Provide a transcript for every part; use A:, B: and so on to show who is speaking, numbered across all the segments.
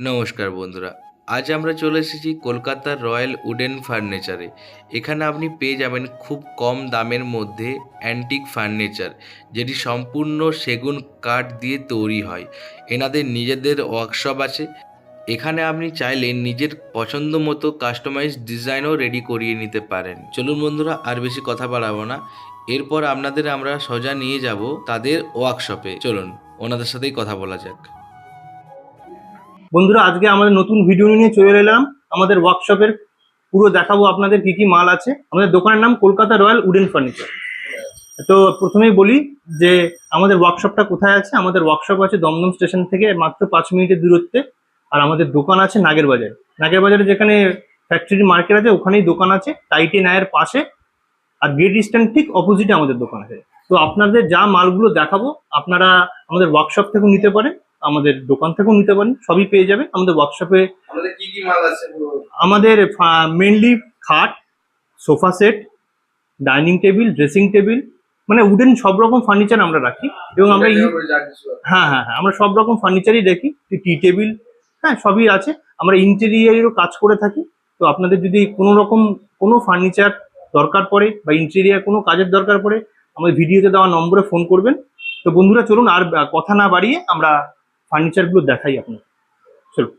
A: নমস্কার বন্ধুরা, আজ আমরা চলে এসেছি কলকাতার রয়্যাল উডেন ফার্নিচারে। এখানে আপনি পেয়ে যাবেন খুব কম দামের মধ্যে অ্যান্টিক ফার্নিচার, যেটি সম্পূর্ণ সেগুন কাঠ দিয়ে তৈরি হয়। এনাদের নিজেদের ওয়ার্কশপ আছে। এখানে আপনি চাইলে নিজের পছন্দ মতো কাস্টমাইজ ডিজাইনও রেডি করিয়ে নিতে পারেন। চলুন বন্ধুরা, আর বেশি কথা বাড়াবো না। এরপর আপনাদের আমরা সোজা নিয়ে যাব তাদের ওয়ার্কশপে। চলুন, ওনাদের সাথেই কথা বলা যাক।
B: বন্ধুরা, আজকে আমাদের নতুন ভিডিও নিয়ে চলে এলাম। আমাদের ওয়ার্কশপের পুরো দেখাবো আপনাদের কি কি মাল আছে। আমাদের দোকানের নাম কলকাতা রয়্যাল উডেন ফার্নিচার। তো প্রথমেই বলি যে, আমাদের ওয়ার্কশপটা কোথায় আছে? আমাদের ওয়ার্কশপ আছে দমদম স্টেশন থেকে মাত্র পাঁচ মিনিটের দূরত্বে। আর আমাদের দোকান আছে নাগের বাজারে। নাগের বাজারে যেখানে ফ্যাক্টরি মার্কেট আছে, ওখানেই দোকান আছে টাইটি নায়ের পাশে। আর গেট স্ট্যান্ড ঠিক অপোজিটে আমাদের দোকান আছে। তো আপনাদের যা মালগুলো দেখাবো, আপনারা আমাদের ওয়ার্কশপ থেকেও নিতে পারেন। আমাদের দোকান থেকেও নিতে পারেন সবই পেয়ে যাবেন আমাদের ওয়ার্কশপে
A: আমাদের
B: মেনলি খাট sofa set dining table dressing table মানে উডেন সব রকম ফার্নিচার আমরা রাখি। এবং আমরা হ্যাঁ হ্যাঁ হ্যাঁ আমরা সব রকম ফার্নিচারই দেখি। টি টেবিল হ্যাঁ সবই আছে। আমরা ইন্টেরিয়ারেরও কাজ করে থাকি। তো আপনাদের যদি কোনো রকম কোনো ফার্নিচার দরকার পড়ে বা ইন্টেরিয়ার কোনো কাজের দরকার পড়ে আমাদের ভিডিওতে দেওয়া নম্বরে ফোন করবেন। তো বন্ধুরা চলুন আর কথা না বাড়িয়ে আমরা ফার্নিচারগুলো দেখাই আপনাদের চলুন।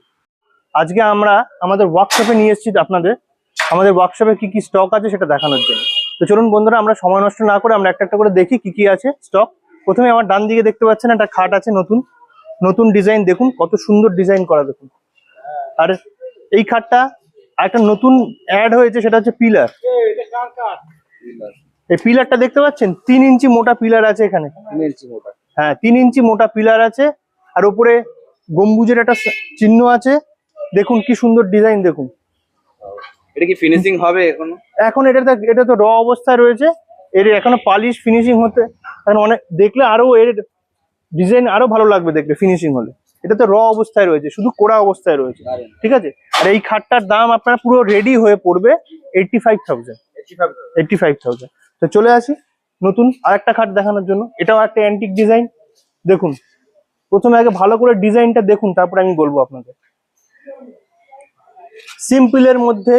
B: আজকে আমরা আমাদের ওয়ার্কশপে নিয়ে এসেছি আপনাদের। আমাদের ওয়ার্কশপে কি কি স্টক আছে সেটা দেখানোর জন্য। তো চলুন বন্ধুরা আমরা সময় নষ্ট না করে আমরা একটা একটা করে দেখি কি কি আছে স্টক প্রথমে আমার ডান দিকে দেখতে পাচ্ছেন একটা খাট আছে নতুন। নতুন ডিজাইন দেখুন কত সুন্দর ডিজাইন করা দেখুন। আর এই খাটটা একটা নতুন অ্যাড হয়েছে সেটা হচ্ছে পিলার এই পিলারটা দেখতে পাচ্ছেন? তিন ইঞ্চি মোটা পিলার আছে এখানে। হ্যাঁ তিন ইঞ্চি মোটা পিলার আছে। আর উপরে গম্বুজের একটা চিহ্ন আছে। দেখুন কি সুন্দর ডিজাইন দেখুন।
C: এটা কি ফিনিশিং হবে এখনও?
B: এখন এটা তো এটা তো র অবস্থায় রয়েছে। এর এখনও পালিশ ফিনিশিং হতে এখন অনেক দেখলে আরও এর ডিজাইন আরও ভালো লাগবে দেখলে ফিনিশিং হলে। এটা তো র অবস্থায় রয়েছে শুধু কোড়া অবস্থায় রয়েছে। ঠিক আছে? আর এই খাটটার দাম আপনার পুরো রেডি হয়ে পড়বে eighty five thousand eighty five thousand তো চলে আসি নতুন আরেকটা খাট দেখানোর জন্য। এটাও একটা অ্যান্টিক ডিজাইন দেখুন প্রথমে আগে ভালো করে ডিজাইনটা দেখুন তারপরে আমি বলব আপনাদের। সিম্পলের মধ্যে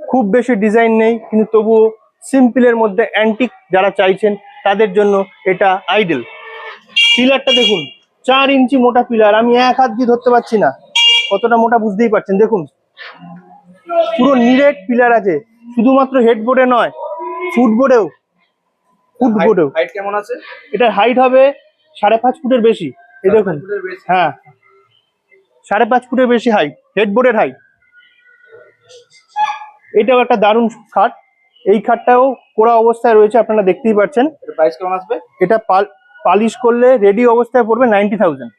B: খুব বেশি ডিজাইন নেই কিন্তু তবুও সিম্পলের মধ্যে অ্যান্টিক যারা চাইছেন তাদের জন্য এটা আইডেল পিলারটা দেখুন চার ইঞ্চি মোটা পিলার আমি এক হাত দিয়ে ধরতে পারছি না। কতটা মোটা বুঝতেই পারছেন দেখুন। পুরো নিরেট পিলার আছে শুধুমাত্র হেডবোর্ডে নয় ফুটবোর্ডেও ফুটবোর্ডেও
C: হাইট কেমন আছে?
B: এটার হাইট হবে সাড়ে পাঁচ ফুটের বেশি। দেখুন। হ্যাঁ। সাড়ে পাঁচ ফুটের বেশি হাইট হেডবোর্ডের হাইট এটাও একটা দারুণ খাট। এই খাটটাও কোড়া অবস্থায় রয়েছে আপনারা দেখতেই পাচ্ছেন।
C: এটা প্রাইস কেমন আসবে?
B: এটা পাল- পালিশ করলে রেডি অবস্থায় পড়বে ninety thousand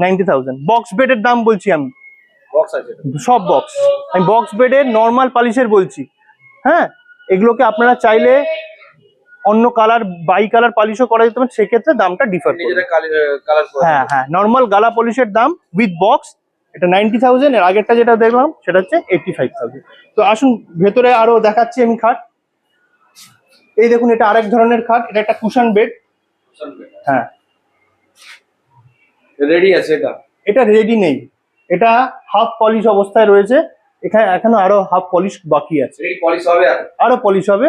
C: ninety thousand
B: box বেডের দাম বলছি আমি। সব বক্স আমি বক্স বেডের নর্মাল পালিশের বলছি। হ্যাঁ? এগুলোকে আপনারা চাইলে অন্য কালার বাই কালার পলিশও করা যেতে পারে সেক্ষেত্রে দামটা ডিফার হ্যাঁ হ্যাঁ নর্মাল গালা পলিশের দাম উইথ বক্স এটা নাইনটি থাউজেন্ড এর আগেরটা যেটা দেখলাম সেটা হচ্ছে এইটটি ফাইভ থাউজেন্ড তো আসুন ভেতরে আরও দেখাচ্ছি আমি খাট। এই দেখুন এটা আরেক ধরনের খাট এটা একটা কুশন বেড হ্যাঁ।
C: রেডি আছে এটা?
B: এটা রেডি নেই। এটা হাফ পলিশ অবস্থায় রয়েছে। এখানে এখনও আরও হাফ পলিশ বাকি আছে।
C: এটা পলিশ হবে
B: আরও? পলিশ হবে।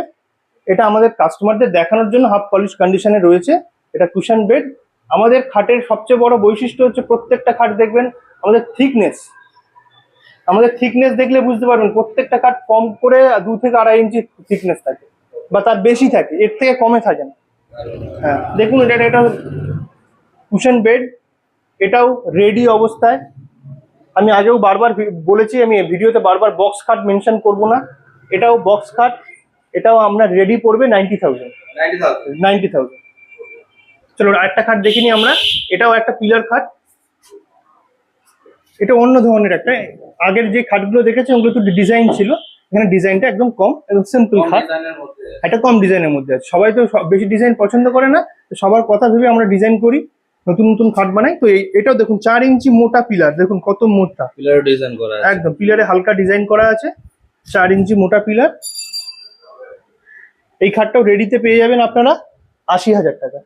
B: এটা আমাদের কাস্টমারদের দেখানোর জন্য হাফ পলিশ কন্ডিশনে রয়েছে। এটা কুশন বেড আমাদের খাটের সবচেয়ে বড় বৈশিষ্ট্য হচ্ছে প্রত্যেকটা খাট দেখবেন আমাদের থিকনেস আমাদের থিকনেস দেখলে বুঝতে পারবেন প্রত্যেকটা খাট কম করে দু থেকে আড়াই ইঞ্চি থিকনেস থাকে বা তার বেশি থাকে, এর থেকে কমে থাকে না। হ্যাঁ দেখুন এটা এটা কুশন বেড এটাও রেডি অবস্থায়। আমি আগেও বারবার বলেছি, আমি ভিডিওতে বারবার বক্স খাট মেনশন করব না। এটাও বক্স খাট এটাও আমরা রেডি পড়বে নাইনটি থাউজেন্ড
C: নাইনটি থাউজেন্ড
B: চলো আরেকটা খাট দেখিনি আমরা। এটাও একটা পিলার খাট। এটা অন্য ধরনের একটা। আগের যে খাটগুলো দেখেছি ওগুলো তো ডিজাইন ছিল। এখানে ডিজাইনটা একদম কম একদম সিম্পল খাট। এটা কম ডিজাইনের মধ্যে আছে। সবাই তো সব- বেশি ডিজাইন পছন্দ করে না। তো সবার কথা ভেবে আমরা ডিজাইন করি। নতুন নতুন খাট বানাই। তো এটাও দেখুন চার ইঞ্চি মোটা পিলার দেখুন কত মোটা।
C: পিলার ডিজাইন করা
B: একদম পিলারে হালকা ডিজাইন করা আছে। চার ইঞ্চি মোটা পিলার এই খাটটাও রেডিতে পেয়ে যাবেন আপনারা আশি হাজার টাকা।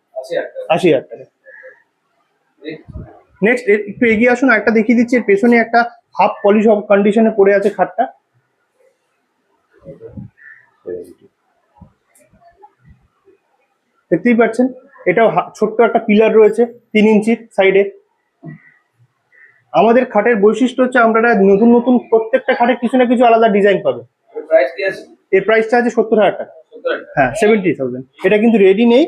B: আশি হাজার টাকা। নেক্সট একটু এগিয়ে আসুন একটা দেখিয়ে দিচ্ছি। এর পেছনে একটা হাফ পলিশ কন্ডিশনে পড়ে আছে খাটটা। দেখতেই পাচ্ছেন এটাও ছোট্ট একটা পিলার রয়েছে তিন ইঞ্চির সাইডে আমাদের খাটের বৈশিষ্ট্য হচ্ছে আমরা নতুন নতুন প্রত্যেকটা খাটে কিছু না কিছু আলাদা ডিজাইন পাবে
C: প্রাইস কি আছে?
B: এর প্রাইসটা আছে সত্তর হাজার টাকা। হ্যাঁ সেভেন্টি থাউজেন্ড এটা কিন্তু রেডি নেই।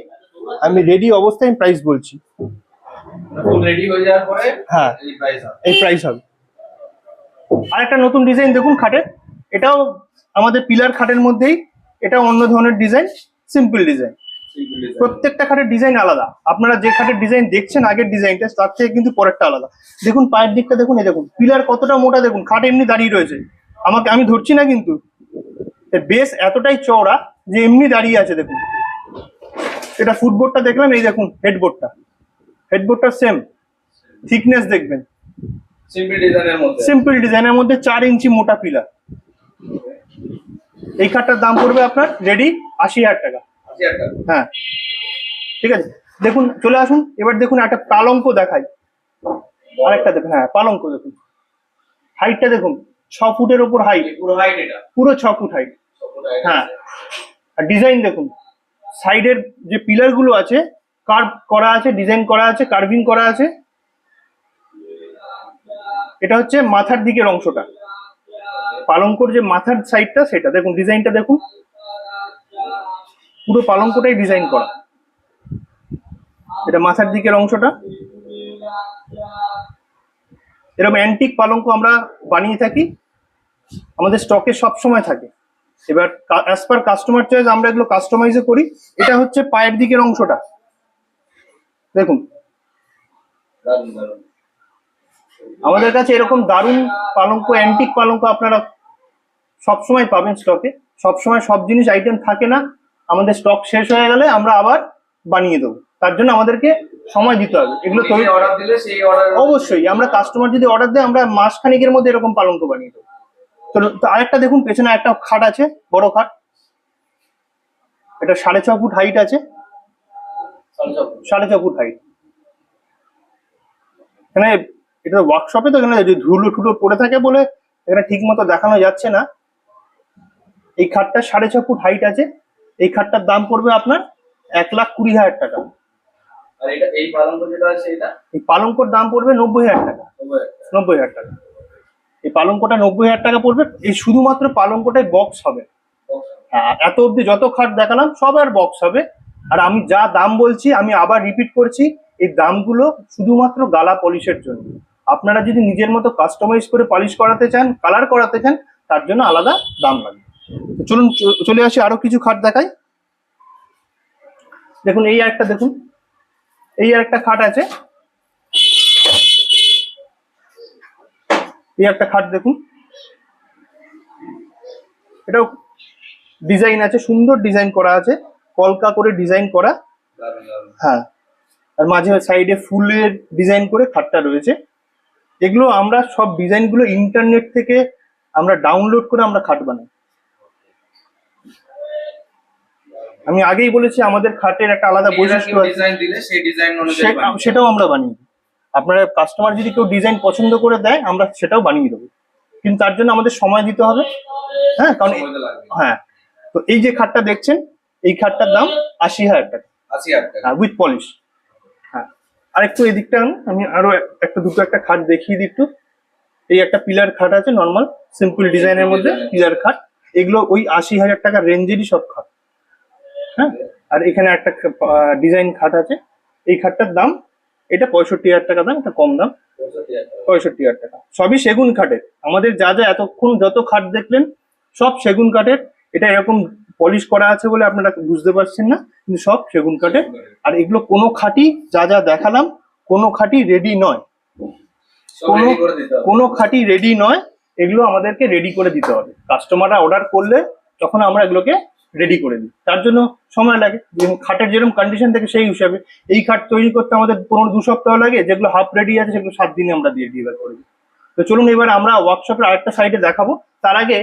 B: আমি রেডি অবস্থায় প্রাইস বলছি।
C: রেডি হয়ে যাওয়ার পরে
B: হ্যাঁ।
C: এই প্রাইস হবে।
B: এই প্রাইস হবে। আর একটা নতুন ডিজাইন দেখুন খাটের এটাও আমাদের পিলার খাটের মধ্যেই। এটাও অন্য ধরনের design simple design
C: simple design
B: প্রত্যেকটা খাটের ডিজাইন আলাদা। আপনারা যে খাটের ডিজাইন দেখছেন আগের ডিজাইনটা তার থেকে কিন্তু পরেরটা আলাদা। দেখুন পায়ের দিকটা দেখুন এই দেখুন। পিলার কতটা মোটা দেখুন। খাট এমনি দাঁড়িয়ে রয়েছে। আমাকে আমি ধরছি না কিন্তু। বেস এতটাই চওড়া। যে এমনি দাঁড়িয়ে আছে দেখুন। এটা ফুটবোর্ডটা দেখলাম এই দেখুন হেডবোর্ডটা হেডবোর্ডটা সেম থিকনেস দেখবেন।
C: সিম্পল ডিজাইনের মধ্যে।
B: চার ইঞ্চি মোটা পিলার। এই খাটটার দাম পড়বে আপনার রেডি আশি হাজার টাকা। হ্যাঁ। ঠিক আছে? দেখুন চলে আসুন। এবার দেখুন একটা পালঙ্ক দেখাই। আরেকটা দেখুন হ্যাঁ পালঙ্ক দেখুন। হাইটটা দেখুন ছ ফুটের ওপর হাইট
C: পুরো হাইট
B: পুরো ছ ফুট হাইট হ্যাঁ। আর ডিজাইন দেখুন সাইডের যে পিলারগুলো আছে কার্ভ করা আছে ডিজাইন করা আছে কার্ভিং করা আছে, এটা হচ্ছে মাথার দিকের অংশটা। পালঙ্কর যে মাথার সাইডটা সেটা দেখুন ডিজাইনটা দেখুন। পুরো পালঙ্কটাই ডিজাইন করা। এটা মাথার দিকের অংশটা। এরকম অ্যান্টিক পালঙ্ক আমরা বানিয়ে থাকি। আমাদের স্টকে সব সময় থাকে। এবার অ্যাজ পার কাস্টমার চয়েস আমরা এগুলো কাস্টমাইজও করি। এটা হচ্ছে পায়ের দিকের অংশটা। দেখুন। আমাদের কাছে এরকম দারুণ পালঙ্ক অ্যান্টিক পালঙ্ক আপনারা সবসময় পাবেন স্টকে সবসময় সব জিনিস আইটেম থাকে না। আমাদের স্টক শেষ হয়ে গেলে আমরা আবার বানিয়ে দেবো। তার জন্য আমাদেরকে সময় দিতে হবে। এগুলো তৈরি
C: অর্ডার দিলে সেই অর্ডার
B: অবশ্যই আমরা কাস্টমার যদি অর্ডার দেয় আমরা মাস খানিকের মধ্যে এরকম পালঙ্ক বানিয়ে দেবো। তো আরেকটা দেখুন পেছনে একটা খাট আছে বড় খাট। এটা সাড়ে ছ ফুট হাইট আছে। সাড়ে ছ ফুট হাইট এখানে এটা ওয়ার্কশপে তো এখানে ধুলো ঠুলো পড়ে থাকে বলে এখানে ঠিক মতো দেখানো যাচ্ছে না। এই খাটটা সাড়ে ছ ফুট হাইট আছে। এই খাটটার দাম পড়বে আপনার এক লাখ কুড়ি হাজার টাকা।
C: এই পালঙ্ক যেটা আছে এটা?
B: এই পালঙ্কর দাম পড়বে নব্বই হাজার টাকা।
C: নব্বই হাজার টাকা।
B: এই পালঙ্কটা নব্বই হাজার টাকা পড়বে। এই শুধুমাত্র পালঙ্কটাই বক্স হবে। হ্যাঁ, এত অবধি যত খাট দেখালাম সব আর বক্স হবে। আর আমি যা দাম বলছি আমি আবার রিপিট করছি এই দামগুলো শুধুমাত্র গালা পলিশের জন্য। আপনারা যদি নিজের মতো কাস্টমাইজ করে পলিশ করাতে চান কালার করাতে চান তার জন্য আলাদা দাম লাগবে। চলুন চলে আসি আরও কিছু খাট দেখাই। দেখুন এই একটা দেখুন। এই আর একটা খাট আছে। এই একটা খাট দেখুন। এটাও ডিজাইন আছে সুন্দর ডিজাইন করা আছে কলকা করে ডিজাইন করা। হ্যাঁ আর মাঝে সাইডে ফুলের ডিজাইন করে খাটটা রয়েছে। এগুলো আমরা সব ডিজাইনগুলো ইন্টারনেট থেকে আমরা ডাউনলোড করে আমরা খাট বানাই। আমি আগেই বলেছি আমাদের খাটের একটা আলাদা বৈশিষ্ট্য আছে। সেটাও আমরা বানিয়ে দিই। আপনারা কাস্টমার যদি কেউ ডিজাইন পছন্দ করে দেয় আমরা সেটাও বানিয়ে দেবো। কিন্তু তার জন্য আমাদের সময় দিতে হবে। হ্যাঁ কারণ হ্যাঁ তো এই যে খাটটা দেখছেন এই খাটটার দাম আশি হাজার টাকা।
C: আশি হাজার টাকা।
B: উইথ পলিশ হ্যাঁ আর একটু এদিকটা আনুন, আমি আরও একটা দুটো একটা খাট দেখিয়ে দিই একটু। এই একটা পিলার খাট আছে নর্মাল সিম্পল ডিজাইনের মধ্যে পিলার খাট। এগুলো ওই আশি হাজার টাকার রেঞ্জেরই সব খাট। হ্যাঁ আর এখানে একটা ডিজাইন খাট আছে। এই খাটটার দাম এটা পঁয়ষট্টি হাজার টাকা দাম এটা কম দাম।
C: পঁয়ষট্টি হাজার টাকা।
B: সবই সেগুন কাঠের। আমাদের যা যা এতক্ষণ যত খাট দেখলেন সব সেগুন কাঠের। এটা এরকম পলিশ করা আছে বলে আপনারা বুঝতে পারছেন না কিন্তু সব সেগুন কাঠের। আর এগুলো কোনো খাঁটি যা যা দেখালাম কোনো খাঁটি রেডি নয়। কোনো কোনো খাঁটি রেডি নয়। এগুলো আমাদেরকে রেডি করে দিতে হবে। কাস্টমাররা অর্ডার করলে তখন আমরা এগুলোকে রেডি করে দিই। তার জন্য সময় লাগে। যেমন খাটের যেরকম কন্ডিশন থাকে সেই হিসাবে এই খাট তৈরি করতে আমাদের পনেরো দু সপ্তাহ লাগে, যেগুলো হাফ রেডি আছে সেগুলো সাত দিনে আমরা দিয়ে ডেলিভার করে দিই। তো চলুন এবার আমরা ওয়ার্কশপের আরেকটা সাইডে দেখাবো। তার আগে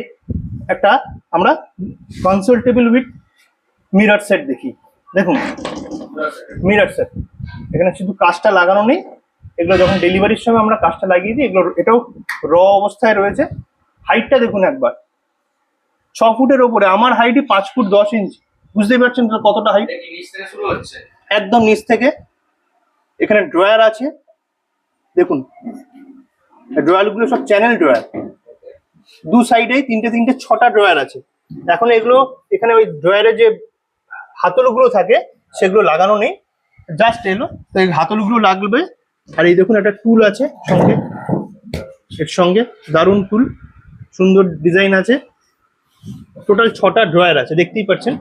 B: একটা আমরা কনসাল্টেবল উইথ মিরার সেট দেখি। দেখুন মিরার সেট এখানে শুধু কাজটা লাগানো নেই। এগুলো যখন ডেলিভারির সময় আমরা কাজটা লাগিয়ে দিই, এগুলো, এটাও র অবস্থায় রয়েছে। হাইটটা দেখুন একবার। ছ ফুটের ওপরে। আমার হাইটই পাঁচ ফুট দশ ইঞ্চি বুঝতেই পারছেন কতটা হাইট একদম নিচ থেকে। এখানে ড্রয়ার আছে। দেখুন ড্রয়ারগুলো সব চ্যানেল ড্রয়ার দু সাইডে তিনটে তিনটে ছটা ড্রয়ার আছে। এখন এগুলো এখানে ওই ড্রয়ারের যে হাতলগুলো থাকে সেগুলো লাগানো নেই। জাস্ট এলো তো এই হাতলগুলো লাগবে। আর এই দেখুন একটা টুল আছে সঙ্গে। এর সঙ্গে দারুণ টুল সুন্দর ডিজাইন আছে। টোটাল ছটা ড্রয়ার আছে দেখতেই পাচ্ছেন?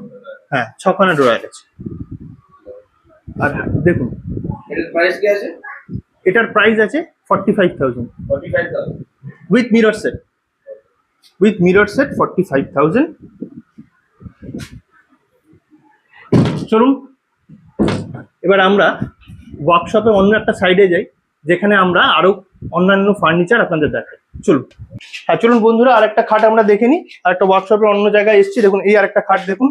B: হ্যাঁ ছখানা ড্রয়ার আছে। আর দেখুন
C: এটার প্রাইস আছে?
B: Forty five thousand with mirror set with mirror set forty five thousand চলুন এবার আমরা ওয়ার্কশপে অন্য একটা সাইডে যাই যেখানে আমরা আরও অন্যান্য ফার্নিচার আপনাদের দেখাই। চলুন। হ্যাঁ চলুন বন্ধুরা আরেকটা খাট আমরা দেখে নিই। আর একটা ওয়ার্কশপে অন্য জায়গায় এসেছি। দেখুন এই আরেকটা খাট দেখুন।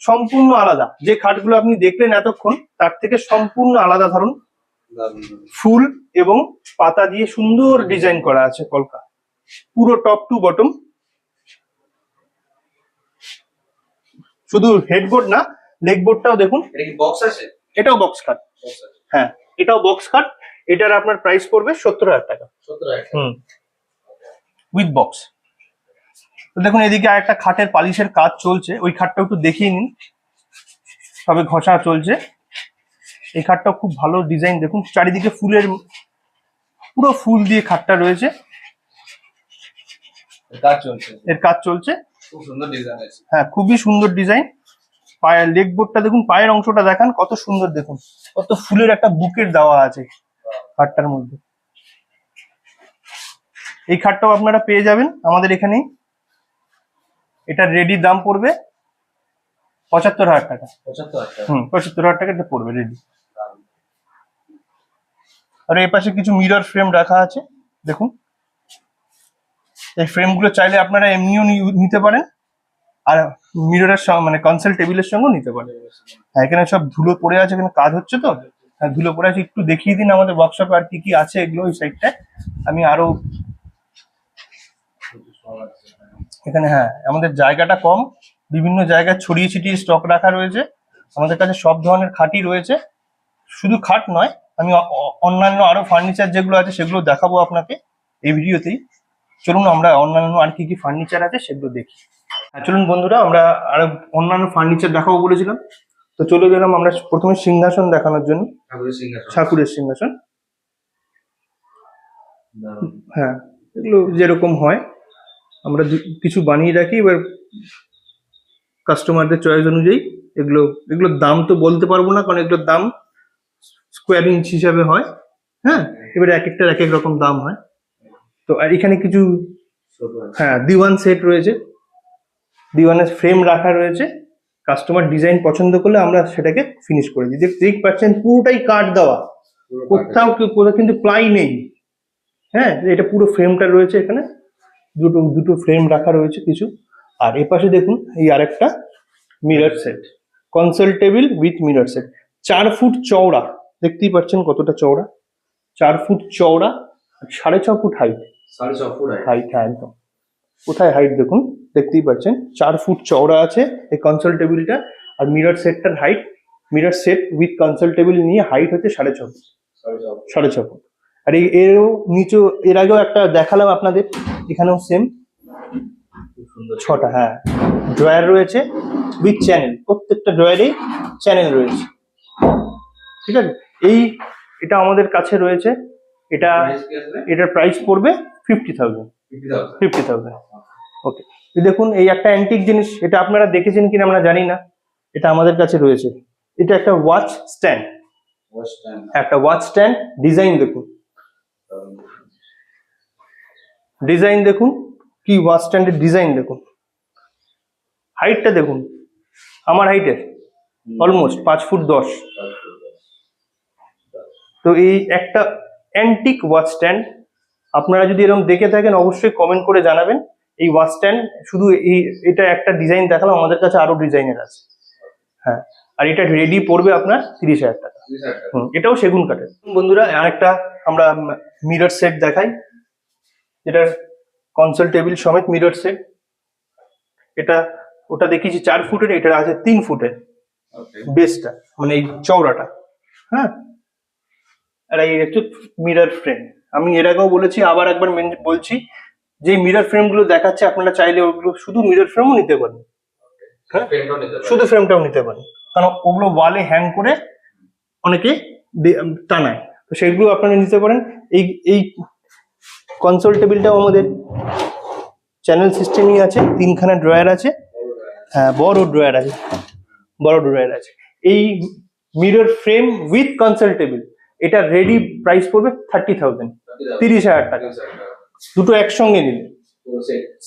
B: সম্পূর্ণ আলাদা। যে খাটগুলো আপনি দেখলেন এতক্ষণ তার থেকে সম্পূর্ণ আলাদা ধরুন। ফুল এবং পাতা দিয়ে সুন্দর ডিজাইন করা আছে কলকা। পুরো টপ টু বটম। শুধু হেডবোর্ড না লেগ বোর্ডটাও দেখুন। এটাও বক্স কাট
C: বক্স
B: হ্যাঁ এটাও বক্স কাট এটার আপনার প্রাইস পড়বে সত্তর হাজার টাকা।
C: সত্তর হাজার।
B: হুম। উইথ বক্স তো দেখুন এদিকে আর একটা খাটের পালিশের কাজ চলছে। ওই খাটটা একটু দেখিয়ে নিন তবে ঘষা চলছে। এই খাটটাও খুব ভালো ডিজাইন দেখুন চারিদিকে ফুলের পুরো ফুল দিয়ে খাটটা রয়েছে।
C: কাজ চলছে।
B: এর কাজ চলছে। হ্যাঁ খুবই সুন্দর ডিজাইন পায়ের লেগ বোর্ডটা দেখুন পায়ের অংশটা দেখান কত সুন্দর দেখুন। কত ফুলের একটা বুকের দেওয়া আছে খাটটার মধ্যে। এই খাটটাও আপনারা পেয়ে যাবেন আমাদের এখানেই। এটার রেডি দাম পড়বে পঁচাত্তর হাজার টাকা। হুম পঁচাত্তর হাজার টাকা এটা পড়বে রেডি আর এর পাশে কিছু মিরর ফ্রেম রাখা আছে দেখুন। এই ফ্রেমগুলো চাইলে আপনারা এমনিও নিতে পারেন। আর মিররের সঙ্গে মানে কনসেল টেবিলের সঙ্গেও নিতে পারেন। হ্যাঁ এখানে সব ধুলো পড়ে আছে এখানে কাজ হচ্ছে তো? হ্যাঁ ধুলো পড়ে আছে একটু দেখিয়ে দিন আমাদের ওয়ার্কশপে আর কি কি আছে এগুলো ওই সাইডটায় আমি আরও এখানে হ্যাঁ আমাদের জায়গাটা কম। বিভিন্ন জায়গায় ছড়িয়ে ছিটিয়ে স্টক রাখা রয়েছে। আমাদের কাছে সব ধরনের খাটই রয়েছে। শুধু খাট নয় আমি অন্যান্য আরও ফার্নিচার যেগুলো আছে সেগুলো দেখাবো আপনাকে এই ভিডিওতেই। চলুন আমরা অন্যান্য আর কি কি ফার্নিচার আছে সেগুলো দেখি। হ্যাঁ চলুন বন্ধুরা আমরা আরও অন্যান্য ফার্নিচার দেখাবো বলেছিলাম। তো চলে গেলাম আমরা প্রথমে সিংহাসন দেখানোর জন্য।
C: ঠাকুরের সিংহাসন।
B: হ্যাঁ এগুলো যেরকম হয়। আমরা কিছু বানিয়ে রাখি এবার কাস্টমারদের চয়েস অনুযায়ী এগুলো এগুলোর দাম তো বলতে পারব না কারণ এগুলোর দাম স্কোয়ার ইঞ্চ হিসাবে হয় হ্যাঁ? এবারে এক একটার এক এক রকম দাম হয়। তো আর এখানে কিছু হ্যাঁ দিওয়ান সেট রয়েছে। দিওয়ানের ফ্রেম রাখা রয়েছে। কাস্টমার ডিজাইন পছন্দ করলে আমরা সেটাকে ফিনিশ করে দিই। দেখতেই পাচ্ছেন পুরোটাই কাঠ দেওয়া। কোথাও কোথাও কিন্তু প্লাই নেই। হ্যাঁ এটা পুরো ফ্রেমটা রয়েছে এখানে। দুটো দুটো ফ্রেম রাখা রয়েছে কিছু। আর এপাশে দেখুন এই আরেকটা mirror set console table with mirror set চার ফুট চওড়া। দেখতেই পাচ্ছেন কতটা চওড়া? চার ফুট চওড়া সাড়ে ছ ফুট হাইট
C: সাড়ে ছ ফুট
B: হাইট হ্যাঁ একদম। কোথায় হাইট দেখুন? দেখতেই পাচ্ছেন চার ফুট চওড়া আছে এই কনসোল টেবিলটা আর mirror সেটটার height mirror set with console table নিয়ে হাইট হচ্ছে সাড়ে ছ ফুট।
C: সাড়ে ছ ফুট।
B: সাড়ে ছ ফুট। আর এই এরও নিচু এর আগেও একটা দেখালাম আপনাদের। এখানেও সেম
C: সুন্দর।
B: ছটা হ্যাঁ। ড্রয়ার রয়েছে উইথ চ্যানেল প্রত্যেকটা ড্রয়ারেই চ্যানেল রয়েছে। ঠিক আছে? এই এটা আমাদের কাছে রয়েছে। এটা? এটার প্রাইস পড়বে fifty thousand fifty thousand okay দেখুন এই একটা অ্যান্টিক জিনিস। এটা আপনারা দেখেছেন কিনা আমরা জানি না। এটা আমাদের কাছে রয়েছে। এটা একটা ওয়াচ স্ট্যান্ড একটা ওয়াচ স্ট্যান্ড ডিজাইন দেখুন
C: দারুণ।
B: ডিজাইন দেখুন কি ওয়াচ স্ট্যান্ডের ডিজাইন দেখুন। হাইটটা দেখুন আমার হাইটের অলমোস্ট পাঁচ ফুট দশ। তো এই একটা অ্যান্টিক ওয়াচ স্ট্যান্ড আপনারা যদি এরকম দেখে থাকেন অবশ্যই কমেন্ট করে জানাবেন। এই ওয়াচ স্ট্যান্ড শুধু এই এটা একটা ডিজাইন দেখালাম আমাদের কাছে আরও ডিজাইনের আছে। হ্যাঁ আর এটা রেডি পড়বে আপনার তিরিশ হাজার টাকা।
C: টাকা।
B: হুম, এটাও সেগুন কাঠের। বন্ধুরা আরেকটা আমরা মিরর সেট দেখাই। যেটা কনসোল টেবিল সমেত মিরর সেট এটা ওটা দেখিয়েছি চার ফুটের এটা আছে তিন ফুটের। বেসটা মানে এই চওড়াটা। হ্যাঁ? আর এই হচ্ছে মিরর ফ্রেম আমি এর আগেও বলেছি আবার একবার বলছি যে মিরর ফ্রেমগুলো দেখাচ্ছে আপনারা চাইলে ওগুলো শুধু মিরর ফ্রেমও নিতে পারেন। হ্যাঁ? শুধু ফ্রেমটাও নিতে পারেন। কারণ ওগুলো ওয়ালে হ্যাং করে অনেকে টানায়। তো সেইগুলো আপনারা নিতে পারেন। এই এই কনসোল টেবিলটাও আমাদের চ্যানেল সিস্টেমই আছে, তিনখানা ড্রয়ার আছে হ্যাঁ বড় ড্রয়ার আছে, বড় ড্রয়ার আছে। এই mirror frame with console table এটা রেডি প্রাইস পড়বে থার্টি থাউজেন্ড তিরিশ হাজার টাকা। দুটো একসঙ্গে নিলে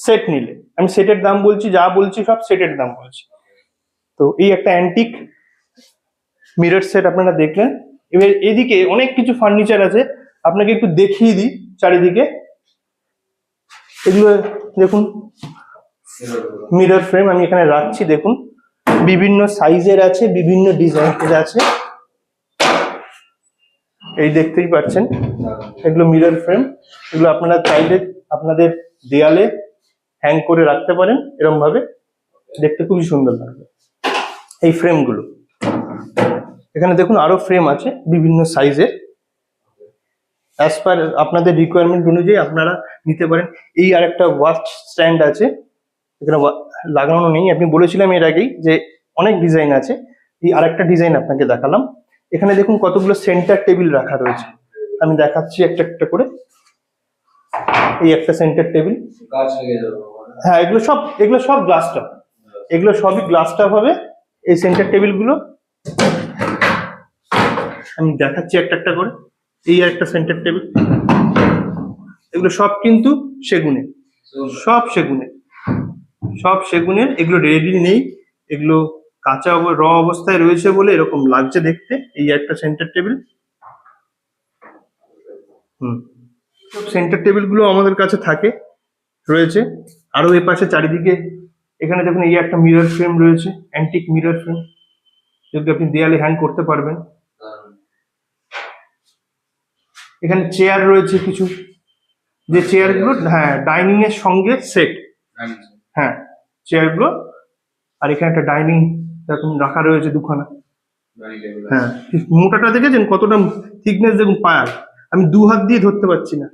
B: সেট নিলে। আমি সেটের দাম বলছি, যা বলছি সব সেটের দাম বলছি। তো এই একটা অ্যান্টিক মিরর সেট আপনারা দেখলেন। এবার এদিকে অনেক কিছু ফার্নিচার আছে, আপনাকে একটু দেখিয়ে দিই। চারিদিকে। এগুলো দেখুন, মিরর ফ্রেম, আমি এখানে রাখছি, দেখুন। বিভিন্ন সাইজের আছে, বিভিন্ন ডিজাইনের আছে। এই দেখতেই পাচ্ছেন, এগুলো মিরর ফ্রেম। এগুলো আপনারা চাইলে আপনাদের দেয়ালে হ্যাং করে রাখতে পারেন এরকম ভাবে দেখতে খুবই সুন্দর লাগবে, এই ফ্রেমগুলো। এখানে দেখুন আরও ফ্রেম আছে, বিভিন্ন সাইজের। অ্যাজ পার আপনাদের রিকোয়ারমেন্ট অনুযায়ী আপনারা নিতে পারেন। এই আরেকটা ওয়াচ স্ট্যান্ড আছে। এখানে লাগানো নেই। আপনি বলেছিলাম এর আগেই যে অনেক ডিজাইন আছে। এই আরেকটা ডিজাইন আপনাকে দেখালাম। এখানে দেখুন কতগুলো সেন্টার টেবিল রাখা রয়েছে। আমি দেখাচ্ছি একটা একটা করে। এই একটা সেন্টার টেবিল হ্যাঁ এগুলো সব এগুলো সব গ্লাস টপ এগুলো সবই গ্লাস টপ হবে। এই সেন্টার টেবিলগুলো আমি দেখাচ্ছি একটা একটা করে। এই একটা সেন্টার টেবিল এগুলো সব কিন্তু সেগুনে। সব সেগুনে। সব সেগুনের এগুলো রেডি নেই। এগুলো কাঁচা র অবস্থায় রয়েছে বলে এরকম লাগছে দেখতে। এই একটা সেন্টার টেবিল হুম। সেন্টার টেবিলগুলো আমাদের কাছে থাকে। রয়েছে। আরও এ পাশে চারিদিকে এখানে দেখুন এই একটা মিরর ফ্রেম রয়েছে। অ্যান্টিক মিরর ফ্রেম যদি আপনি দেয়ালে হ্যাং করতে পারবেন। এখানে চেয়ার রয়েছে কিছু। যে চেয়ারগুলো হ্যাঁ ডাইনিং এর সঙ্গে সেট হ্যাঁ চেয়ারগুলো আর এখানে একটা ডাইনিং এরকম রাখা রয়েছে দুখানা। হ্যাঁ মোটাটা দেখেছেন? কতটা থিকনেস দেখুন পায়ার। আমি দু হাত দিয়ে ধরতে পারছি না।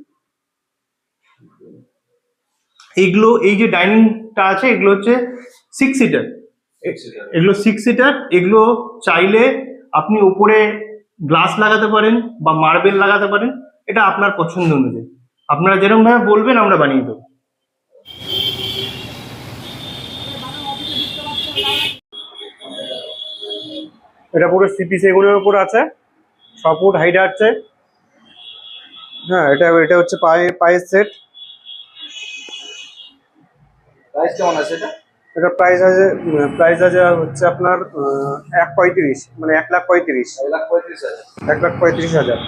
B: এগুলো এই যে ডাইনিংটা আছে এগুলো হচ্ছে সিক্স সিটার এগুলো সিক্স সিটার এগুলো চাইলে আপনি উপরে গ্লাস লাগাতে পারেন বা মার্বেল লাগাতে পারেন, এটা আপনার পছন্দ অনুযায়ী। আপনারা যেরকম ভাবে বলবেন, আমরা বানিয়ে দেবো।
D: এটা পুরো সিপি সেগুনের উপর আছে। ছ ফুট হাইট আছে। হ্যাঁ এটা এটা হচ্ছে পায়ে, পায়ের সেট
C: প্রাইস কেমন আছে এটা?
D: এটা প্রাইস আছে প্রাইস আছে হচ্ছে আপনার এক পঁয়ত্রিশ মানে এক লাখ পঁয়ত্রিশ।
C: এক লাখ পঁয়ত্রিশ হাজার।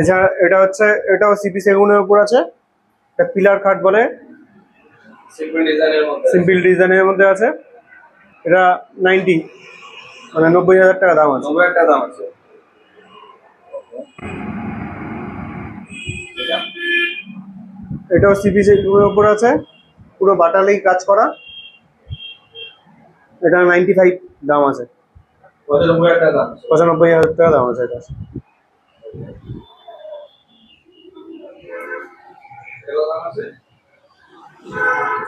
D: এছাড়া এটা হচ্ছে এটাও সিপি সেগুনের উপর আছে এটা পিলার খাট বলে।
C: সিম্পল ডিজাইনের মধ্যে
D: আছে। এটা নাইনটি মানে নব্বই হাজার টাকা দাম আছে।
C: নব্বই একটা দাম আছে এটা
D: এটাও সিপি সেগুনের উপর আছে। পুরো বাটালেই কাজ করা। এটা নাইনটি ফাইভ দাম আছে।
C: পঁচানব্বই
D: হাজার টাকা দাম আছে এটা।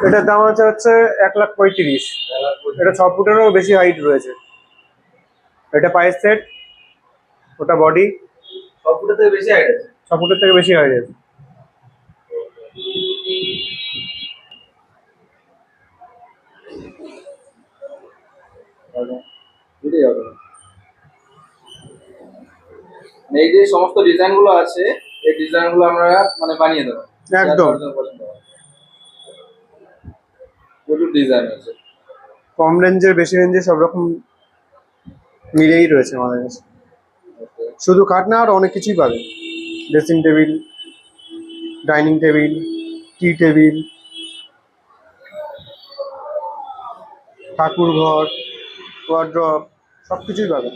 D: এটার দাম আছে হচ্ছে এক লাখ পঁয়ত্রিশ। এটা ছ ফুটেরও বেশি হাইট রয়েছে। এটা পায়ের সেট ওটা বডি
C: সব ফুটের থেকে বেশি হাইট আছে।
D: ছ ফুটের থেকে বেশি হাইট আছে।
C: বুঝতেই হবে। মানে এই যে সমস্ত ডিজাইনগুলো আছে এই ডিজাইনগুলো আমরা মানে বানিয়ে দেবো।
D: একদম।
C: প্রচুর ডিজাইন আছে।
D: কম রেঞ্জের বেশি রেঞ্জের সব রকম মিলেই রয়েছে আমাদের কাছে। শুধু খাট না আর অনেক কিছুই পাবে। Dressing table dining table tea table ঠাকুর ঘর ওয়ার্ড্রপ সব কিছুই পাবেন।